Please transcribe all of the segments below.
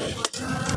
Oh, my God.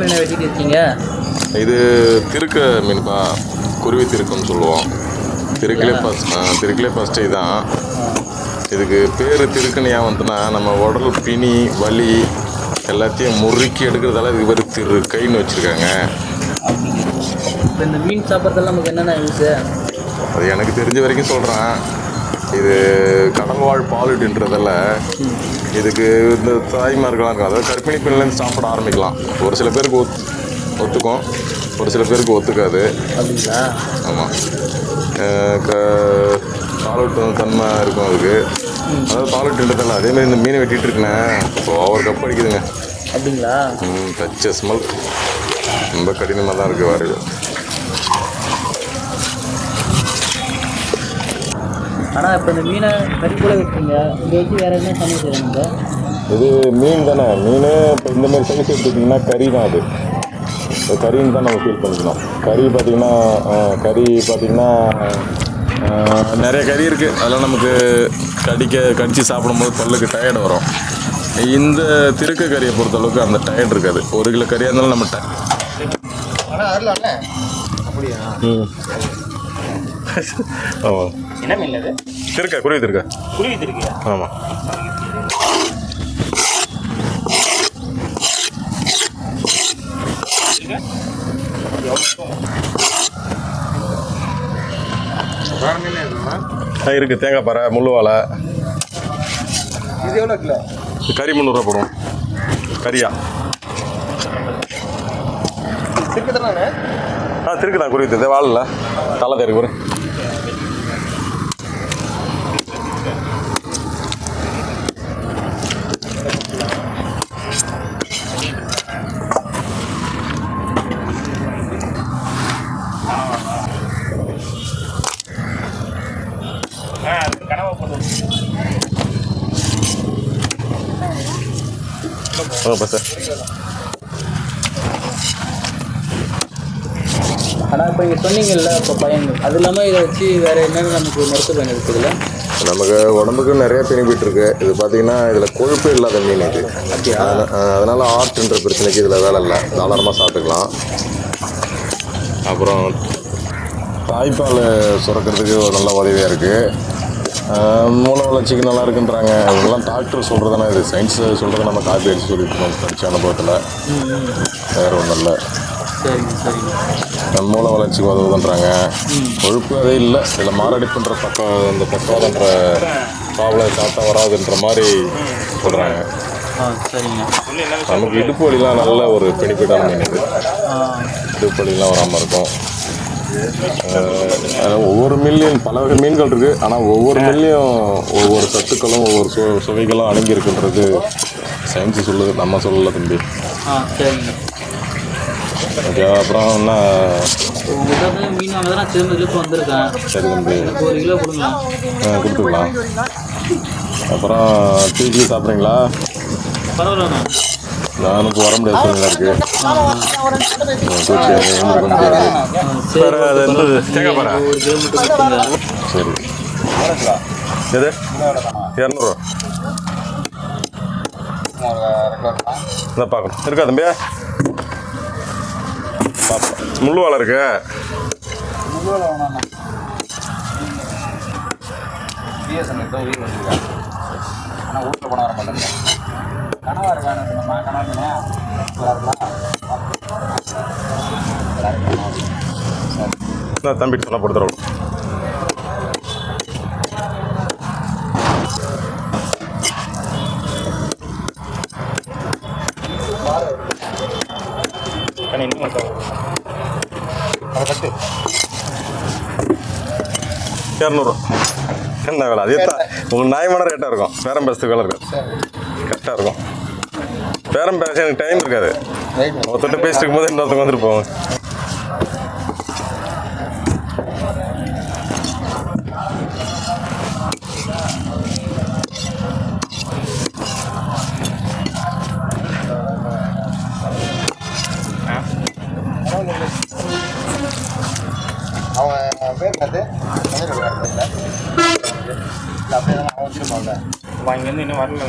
மீனை வெட்டிட்டு இருக்கீங்க? இது திருக்க மீன்ப்பா. குருவி திருக்கம்னு சொல்லுவோம். திருக்கிலே ஃபஸ்ட் திருக்கிலே ஃபஸ்ட்டு இதான். இதுக்கு பேர் திருக்குன்னு ஏன் வந்துன்னா நம்ம உடல் பிணி வலி எல்லாத்தையும் முறுக்கி எடுக்கிறதால இதுக்கு பேர் திருக்கைன்னு வச்சுருக்காங்க. இப்போ இந்த மீன் சாப்பிட்றதுல நமக்கு என்னென்ன யூஸு அது எனக்கு தெரிஞ்ச வரைக்கும் சொல்கிறேன் இது கடல் வாழ் பாலுட்டுன்றதால இதுக்கு இந்த தாய்மார்கள்லாம் இருக்கும் அதாவது கர்ப்பிணி பெண்லேருந்து சாப்பிட ஆரம்பிக்கலாம். ஒரு சில பேருக்கு ஒத் ஒத்துக்கும். ஒரு சில பேருக்கு ஒத்துக்காது. அப்படிங்களா? ஆமாம் க பாலூட்டும் தன்மை இருக்கும் அதுக்கு. அதாவது பாலூட்டுன்றதால அதேமாதிரி இந்த மீனை வெட்டிட்டு இருக்கேன். ஸோ ஒரு கப் அடிக்குதுங்க. அப்படிங்களா? ம் தச்ச ஸ்மெல் ரொம்ப கடினமாக தான் இருக்குது வரது ஆனால் இப்போ இந்த மீனை கறி கூட வைப்பீங்க இங்கே வச்சு வேறு என்ன சமையல் செய்கிறாங்க இது மீன் தானே. மீன் இப்போ இந்த மாதிரி சைஸ் எடுத்துக்கிட்டிங்கன்னா கறி தான் அது. இப்போ கறின்னு தான் நம்ம ஃபீல் பண்ணிக்கணும். கறி பார்த்திங்கன்னா கறி பார்த்திங்கன்னா நிறைய கறி இருக்குது அதெல்லாம் நமக்கு கடிக்க கடித்து சாப்பிடும்போது பல்லுக்கு டயர்டு வரும். இந்த திருக்க கறியை பொறுத்தளவுக்கு அந்த டயர்ட் இருக்காது. ஒரு கிலோ கறியாக இருந்தாலும் நம்ம டய ம். ஆமாம் என்ன மீன் அது திருக்க குருவி திருக்க. குருவி திருக்கியா? ஆமாம் ஆ இருக்குது தேங்காய் பாறை முள்ளு வாழை. இது எவ்வளோ கிலோ? கறி முந்நூறுரூவா போடும் கறியா. திருக்கு தானே? ஆ திருக்கு தான் குருவி தெரியுது வாழல தலை தேருக்கு ஓ சார் ஆனால் இப்போ நீங்கள் சொன்னீங்கல்ல இப்போ பயன்கள் அது இல்லாமல் இதை வச்சு வேறு என்னென்ன நமக்கு மருத்துவ பயன் இருக்குதுல்ல? நமக்கு உடம்புக்கு நிறைய பெனிஃபிட் இருக்கு. இது பார்த்தீங்கன்னா இதில் கொழுப்பு இல்லாத மீன் இது. அதனால ஆர்ட்ன்ற பிரச்சனைக்கு இதில் வேலை இல்லை. தாராளமாக சாப்பிட்டுக்கலாம். அப்புறம் தாய்ப்பால் சுரக்கிறதுக்கு ஒரு நல்ல உதவியாக இருக்குது மூளை வளர்ச்சிக்கு நல்லா இருக்குன்றாங்க இதெல்லாம் டாக்டர் சொல்கிறதானே இது சயின்ஸ் சொல்கிறத நம்ம காப்பி அடிச்சு சொல்லிட்டு இருக்கோம். படித்த அனுபவத்தில். வேறு ஒன்றும் இல்லை. சரிங்க சரிங்க. மூளை வளர்ச்சிக்கு உதவுதுன்றாங்க. கொழுப்பு அதே இல்லை. இதில் மாரடைப்புன்ற பக்கம் இந்த பக்கவாதன்ற ப்ராப்ளம் சாப்பிட்டா வராதுன்ற மாதிரி சொல்கிறாங்க நமக்கு இடுப்பு வலிலாம் நல்ல ஒரு பெனிஃபிட்டான மீன் இது. இடுப்பு வலிலாம் வராமல் இருக்கும். ஒவ்வொரு மீன்லையும் பல வகை மீன்கள் இருக்குது ஆனால் ஒவ்வொரு மீன்லையும் ஒவ்வொரு சத்துக்களும் ஒவ்வொரு சு சுவைகளும் அடங்கி இருக்குன்றது சயின்ஸ் சொல்லுது நம்ம சொல்லல தம்பி. ஓகே அப்புறம் என்ன? உங்கள்கிட்ட வந்து மீன் வாங்க தான் நான் திரும்ப இழுப்பு வந்திருக்கேன். சரி தம்பி. ஒரு கிலோ ஆ, கொடுத்துக்கலாம். அப்புறம் டீ சாப்பிட்றீங்களா? பரவாயில்லண்ணா நானும் இப்போ வர முடியாத சூழ்நிலை சரி வேறு அது சரி. எது? இரநூறுவா இந்த பார்க்கணும் இருக்கா தம்பி? பார்ப்போம் முள்ளு வாழை இருக்கு. பிஎஸ்என்எல் தான் வச்சுருக்கேன் ஆனால் வீட்டில் போன வர மாட்டேங்க கனவா இருக்கான்னு சொன்னோமா கனவா இருக்கலாம் நான் தம்பி சொன்னால் கொடுத்துருவோம் இரநூறு. என்ன வேலை? அதே தான் உங்களுக்கு நியாயமான ரேட்டாக இருக்கும். பேரம் பேசுறதுக்கு வேலை இருக்கும். கரெக்டாக இருக்கும். பேரம் பேச எனக்கு டைம் இருக்காது. ஒருத்தட்ட பேசிட்டு இருக்கும்போது இன்னொருத்தவங்க வந்துட்டு போவாங்க. வரல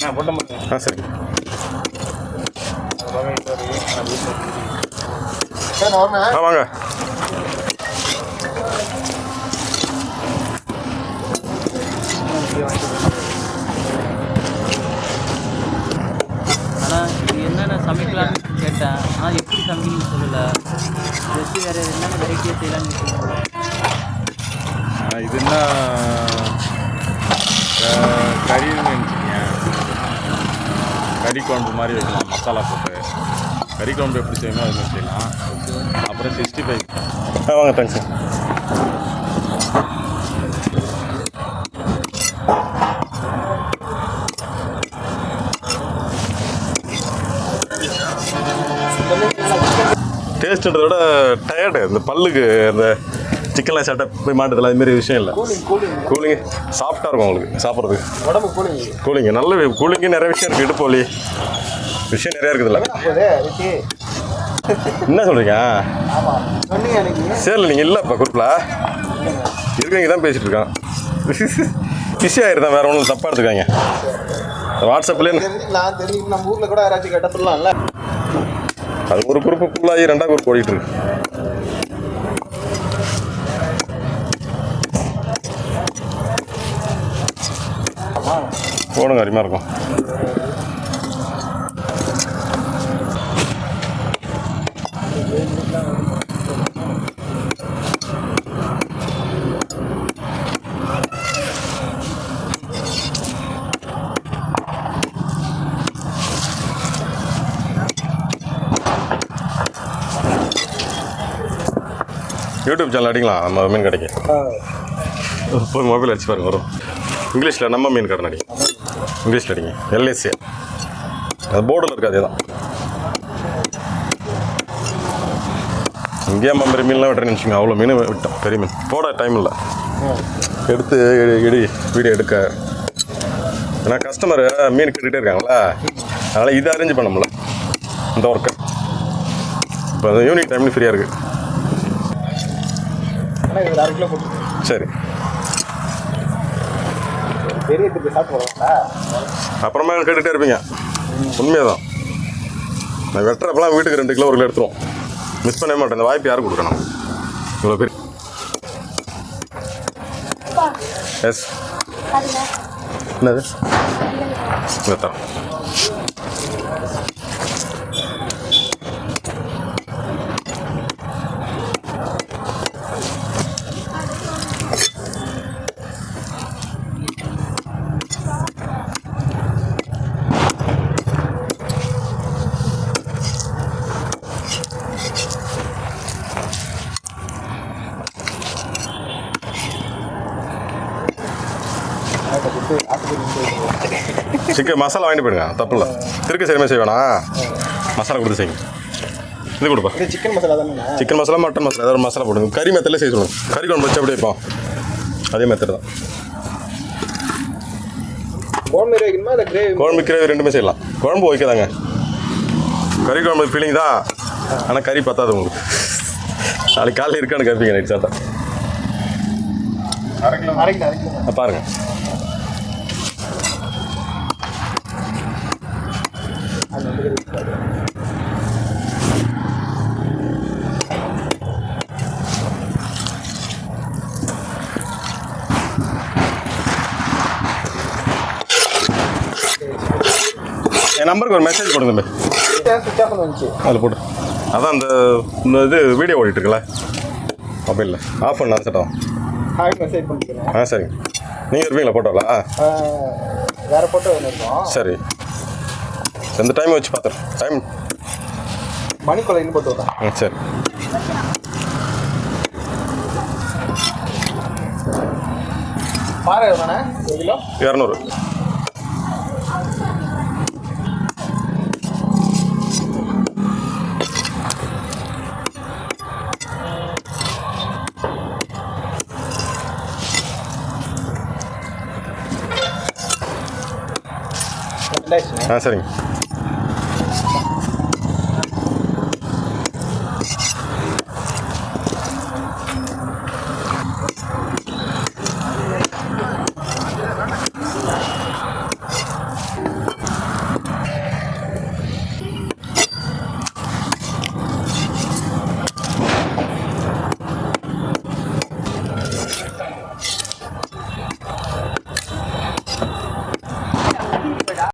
நான் போட்ட மாட்டேன் ஆ சரி. வரணும் ஆ வாங்க. ஆனால் இது என்னென்ன சமைக்கலாம்னு கேட்டேன். ஆனால் எப்படி சமைக்கணும்னு சொல்லலை. ஜஸ்ட் வேறு என்னென்ன வெரைட்டியாக செய்யலாம்னு இது என்ன கறின்னு நினச்சிங்க கறி குழம்பு மாதிரி வைக்கலாம் மசாலா போட்டு. கறி குழம்பு எப்படி செய்யணும் அது மாதிரி செய்யலாம். அப்புறம் சிக்ஸ்டி ஃபைவ் ஆ வாங்க தேங்க்ஸ் டேஸ்ட்டுன்றத விட டயர்டு இந்த பல்லுக்கு இந்த சிக்கன்லாம் சாப்பிட்டா போய் மாட்டதில்ல அது மாதிரி விஷயம் இல்லை. கூலிங்கு சாஃப்டாக இருக்கும் உங்களுக்கு சாப்பிட்றதுக்கு. கூலிங்கு நல்ல கூலிங்கு நிறைய விஷயம் இருக்குது இடுப்போலி விஷயம் நிறையா இருக்குதுல்ல. என்ன சொல்கிறீங்க சரில நீங்கள் இல்லைப்பா குரூப்பில் இருக்கவங்க தான் பேசிகிட்டு இருக்கான். பிஸி ஆயிருதான் வேறு ஒன்றும் தப்பாக எடுத்துக்காங்க வாட்ஸ்அப்லேயே தெரிஞ்சுக்கலாம் தெரிஞ்சுக்கலாம் நம்ம ஊரில் கூட யாராச்சும் கேட்ட சொல்லலாம்ல. அது ஒரு குரூப்பு ஃபுல்லாகி ரெண்டாவது குரூப் ஓடிட்டு இருக்கு. போடுங்க அருமையாக இருக்கும். யூடியூப் சேனல் அடிக்கலாம் நம்ம மீன் கடைக்கு. போய் மொபைல் அடிச்சு பாருங்க வரும். இங்கிலீஷில் நம்ம மீன் கடை அடிங்க இங்கிலீஷில் அடிங்க எல்ஏசி. அது போர்டில் இருக்காது தான். இங்கேயா மாதிரி மீன்லாம் வெட்டுறேன்னு வச்சுங்க அவ்வளோ மீன் விட்டோம். பெரிய மீன். போட டைம் இல்லை. எடுத்து எடு- வீடியோ எடுக்க. ஏன்னா கஸ்டமர் மீன் கேட்டுகிட்டே இருக்காங்களா? அதனால் இதை அரேஞ்ச் பண்ண முடியல இந்த ஒர்க்கை இப்போ ஈவினிங் டைம்ல ஃப்ரீயாக இருக்குது சரி. பெரிய திருப்பி சாப்பிட்டு அப்புறமா கேட்டுகிட்டே இருப்பீங்க. உண்மையாக தான் நான் வெட்டுறப்பெல்லாம் வீட்டுக்கு ரெண்டு கிலோ ஒரு கிலோ எடுத்துருவோம். மிஸ் பண்ணவே மாட்டேன். இந்த வாய்ப்பு யாருக்கு கொடுக்கணும்? இவ்வளோ பேர் எஸ் என்னது? தரம் சிக்கன் மசாலா வாங்கிட்டு போயிடுங்க தப்பு இல்லை திருக்க சரிமே செய்வேனா? மசாலா கொடுத்து செய்யுங்க. இது கொடுப்பா. சிக்கன் மசாலா தானே சிக்கன் மசாலா மட்டன் மசாலா ஏதாவது மசாலா போடுங்க கறி மெத்தடில் செய்ய சொல்லுங்க. கறி குழம்பு வச்சு அப்படியே வைப்போம். அதே மெத்தட் தான். குழம்பு வைக்கணுமா இல்லை கிரேவி? குழம்பு கிரேவி ரெண்டுமே செய்யலாம். குழம்பு வைக்கதாங்க கறி குழம்பு ஃபீலிங் தான். ஆனால் கறி பத்தாது உங்களுக்கு. நாளைக்கு காலையில் இருக்கான்னு கேட்பீங்க நைட் சாப்பிட்டா. அரை கிலோ அரை கிலோ அரை கிலோ ஆ, பாருங்க என் நம்பருக்கு ஒரு மெசேஜ் போடுங்க தம்பி. அதில் போட்டு அதான் அந்த இந்த இது வீடியோ ஓடிட்டு இருக்குல்ல மொபைலில். ஆஃப் பண்ண சட்டம் ஹாய் மெசேஜ் பண்ணிக்கிறேன். ஆ சரிங்க. நீங்கள் இருப்பீங்களா ஃபோட்டோவில் ஆ. வேறு ஃபோட்டோ ஒன்று இருக்கும் சரி. எந்த டைம் வச்சு பார்த்துறேன் டைம் மணிக்குள்ள போட்டு விட்றேன். ம் சரி. ஒரு கிலோ. இரநூறு. ஆ சரிங்க